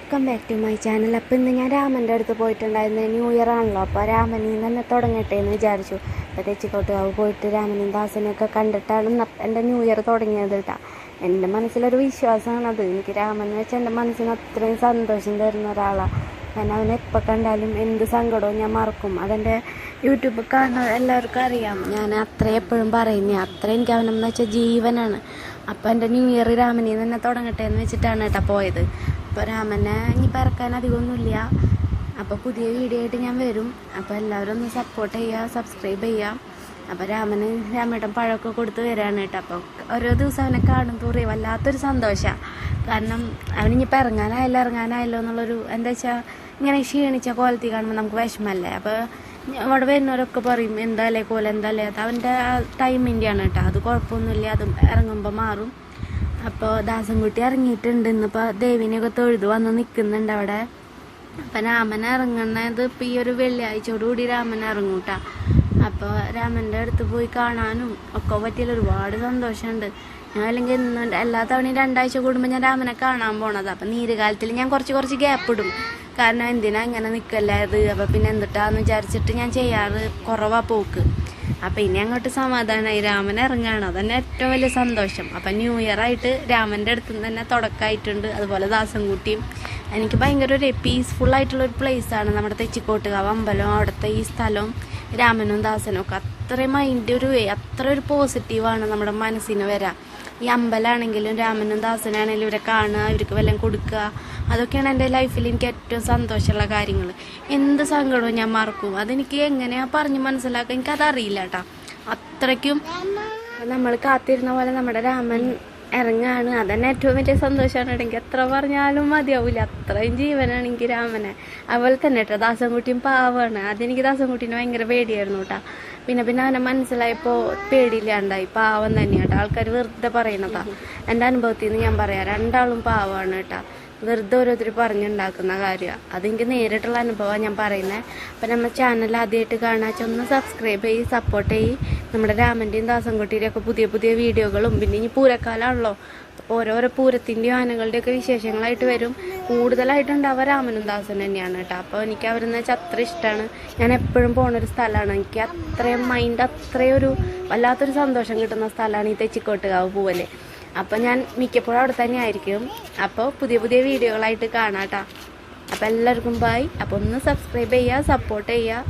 Welcome back to my channel. അപ്പോൾ ഇന്ന് ഞാൻ രാമന്റെ അടുത്ത് പോയിട്ടുണ്ടായിരുന്നു ന്യൂ ഇയർ ആണല്ലോ. അപ്പോൾ രാമനിൽ നിന്ന് തന്നെ തുടങ്ങട്ടെ എന്ന് വിചാരിച്ചു. അപ്പോൾ തെച്ചിക്കോട്ടുകാവ് പോയിട്ട് രാമനും ദാസനെയൊക്കെ കണ്ടിട്ടാണ് എന്റെ ന്യൂ ഇയർ തുടങ്ങിയത് കേട്ടോ എന്റെ മനസ്സിലൊരു വിശ്വാസമാണത്. എനിക്ക് രാമൻ എന്ന് വെച്ചാൽ എന്റെ മനസ്സിന് അത്രയും സന്തോഷം തരുന്ന ഒരാളാണ് കാരണം അവനെ എപ്പോൾ കണ്ടാലും എന്ത് സങ്കടവും ഞാൻ മറക്കും. അതെന്റെ യൂട്യൂബ് കാണുന്ന എല്ലാവർക്കും അറിയാം. ഞാൻ അത്ര എപ്പോഴും പറയുന്നേ അത്ര എനിക്ക് അവനെന്ന് വെച്ചാൽ ജീവനാണ്. അപ്പോൾ എന്റെ ന്യൂ ഇയർ രാമനിൽ നിന്ന് തന്നെ തുടങ്ങട്ടെ എന്ന് വെച്ചിട്ടാണ് കേട്ടോ പോയത്. അപ്പോൾ രാമനെ ഇനി പറക്കാൻ അധികമൊന്നുമില്ല. അപ്പോൾ പുതിയ വീഡിയോ ആയിട്ട് ഞാൻ വരും. അപ്പോൾ എല്ലാവരും ഒന്ന് സപ്പോർട്ട് ചെയ്യുക സബ്സ്ക്രൈബ് ചെയ്യുക. അപ്പോൾ രാമന് രാമേട്ടൻ പഴമൊക്കെ കൊടുത്ത് വരാണ് കേട്ടോ. അപ്പോൾ ഓരോ ദിവസം അവനെ കാണും തോറിയ വല്ലാത്തൊരു സന്തോഷമാണ് കാരണം അവനിപ്പോൾ ഇറങ്ങാനായല്ലോ ഇറങ്ങാനായല്ലോ എന്നുള്ളൊരു എന്താ വെച്ചാൽ ഇങ്ങനെ ക്ഷീണിച്ച കോലത്തിൽ കാണുമ്പോൾ നമുക്ക് വിഷമല്ലേ? അപ്പോൾ അവിടെ വരുന്നവരൊക്കെ പറയും എന്താല്ലേ കോല എന്താല്ലേ അത് അവന്റെ ടൈമിന്റെയാണ് കേട്ടോ. അത് കുഴപ്പമൊന്നുമില്ല അത് ഇറങ്ങുമ്പോൾ മാറും. അപ്പോൾ ദാസൻകുട്ടി ഇറങ്ങിയിട്ടുണ്ട്. ഇന്നിപ്പോൾ ദേവിനെയൊക്കെ തൊഴുതു വന്ന് നിൽക്കുന്നുണ്ട് അവിടെ. അപ്പം രാമൻ ഇറങ്ങുന്നത് ഇപ്പം ഈ ഒരു വെള്ളിയാഴ്ചയോടുകൂടി രാമൻ ഇറങ്ങും കേട്ടോ അപ്പോൾ അടുത്ത് പോയി കാണാനും ഒക്കെ പറ്റിയാൽ ഒരുപാട് സന്തോഷമുണ്ട്. ഞാൻ അല്ലെങ്കിൽ ഇന്ന് എല്ലാ തവണയും രണ്ടാഴ്ച കൂടുമ്പോൾ ഞാൻ രാമനെ കാണാൻ പോണത്. അപ്പം നീരുകാലത്തിൽ ഞാൻ കുറച്ച് കുറച്ച് ഗ്യാപ്പ് ഇടും. കാരണം എന്തിനാ ഇങ്ങനെ നിൽക്കല്ലേ അപ്പം പിന്നെ എന്തിട്ടാന്ന് വിചാരിച്ചിട്ട് ഞാൻ ചെയ്യാറ് കുറവാ പോക്ക്. അപ്പം ഇനി അങ്ങോട്ട് സമാധാനമായി രാമൻ ഇറങ്ങാണ്. അതന്നെ ഏറ്റവും വലിയ സന്തോഷം. അപ്പം ന്യൂ ഇയർ ആയിട്ട് രാമന്റെ അടുത്ത് തന്നെ തുടക്കമായിട്ടുണ്ട്. അതുപോലെ ദാസൻകുട്ടിയും. എനിക്ക് ഭയങ്കര ഒരു പീസ്ഫുൾ ആയിട്ടുള്ള ഒരു ആണ്. നമ്മുടെ തെച്ചിക്കോട്ടുകാവ് അമ്പലം അവിടുത്തെ ഈ സ്ഥലവും രാമനും ദാസനും ഒക്കെ. അത്രയും മൈൻഡ് ഒരു അത്ര ഒരു പോസിറ്റീവാണ് നമ്മുടെ മനസ്സിന് വരാം. ഈ അമ്പലമാണെങ്കിലും രാമനും ദാസനാണെങ്കിലും ഇവരെ കാണുക ഇവർക്ക് വല്ലതും കൊടുക്കുക. അതൊക്കെയാണ് എന്റെ ലൈഫിൽ എനിക്ക് ഏറ്റവും സന്തോഷമുള്ള കാര്യങ്ങൾ. എന്ത് സങ്കടവും ഞാൻ മറക്കും. അതെനിക്ക് എങ്ങനെയാ പറഞ്ഞ് മനസ്സിലാക്കുക എനിക്കതറിയില്ല കേട്ടോ അത്രയ്ക്കും നമ്മൾ കാത്തിരുന്ന പോലെ നമ്മുടെ രാമൻ ഇറങ്ങാണ്. അതന്നെ ഏറ്റവും വലിയ സന്തോഷമാണ്. എനിക്ക് എത്ര പറഞ്ഞാലും മതിയാവില്ല അത്രയും ജീവനാണ് എനിക്ക് രാമനെ. അതുപോലെ തന്നെ കേട്ടോ ദാസൻകുട്ടിയും പാവാണ്. അതെനിക്ക് ദാസൻകുട്ടീനെ ഭയങ്കര പേടിയായിരുന്നു കേട്ടോ പിന്നെ പിന്നെ അവനെ മനസ്സിലായപ്പോൾ പേടിയില്ലാണ്ടായി. പാവം തന്നെയാട്ടോ ആൾക്കാർ വെറുതെ പറയണതാ. എന്റെ അനുഭവത്തിൽ നിന്ന് ഞാൻ പറയാം. രണ്ടാളും പാവമാണ് കേട്ടോ വെറുതെ ഓരോരുത്തർ പറഞ്ഞുണ്ടാക്കുന്ന കാര്യമാണ് അതെനിക്ക് നേരിട്ടുള്ള അനുഭവമാണ് ഞാൻ പറയുന്നത് അപ്പം നമ്മുടെ ചാനൽ ആദ്യമായിട്ട് കാണാച്ച ഒന്ന് സബ്സ്ക്രൈബ് ചെയ്യ് സപ്പോർട്ട് ചെയ്യ്. നമ്മുടെ രാമന്റെയും ദാസൻകുട്ടിയുടെയും ഒക്കെ പുതിയ പുതിയ വീഡിയോകളും പിന്നെ ഇനി പൂരക്കാലമാണല്ലോ ഓരോരോ പൂരത്തിന്റെയും ആനകളുടെയൊക്കെ വിശേഷങ്ങളായിട്ട് വരും. കൂടുതലായിട്ടുണ്ടാവുക രാമനും ദാസനും തന്നെയാണ് കേട്ടോ. അപ്പോൾ എനിക്ക് അവരെന്ന് വെച്ചാൽ അത്ര ഇഷ്ടമാണ് ഞാൻ എപ്പോഴും പോണൊരു സ്ഥലമാണ് എനിക്ക് അത്രയും മൈൻഡ് അത്രയും ഒരു വല്ലാത്തൊരു സന്തോഷം കിട്ടുന്ന സ്ഥലമാണ് ഈ തെച്ചിക്കോട്ടുകാവ് പൂവൽ. അപ്പോൾ ഞാൻ മിക്കപ്പോഴും അവിടെ തന്നെ ആയിരിക്കും. അപ്പോൾ പുതിയ പുതിയ വീഡിയോകളായിട്ട് കാണാം കേട്ടോ അപ്പോൾ എല്ലാവർക്കും ബൈ അപ്പോൾ ഒന്ന് സബ്സ്ക്രൈബ് ചെയ്യുക സപ്പോർട്ട് ചെയ്യുക.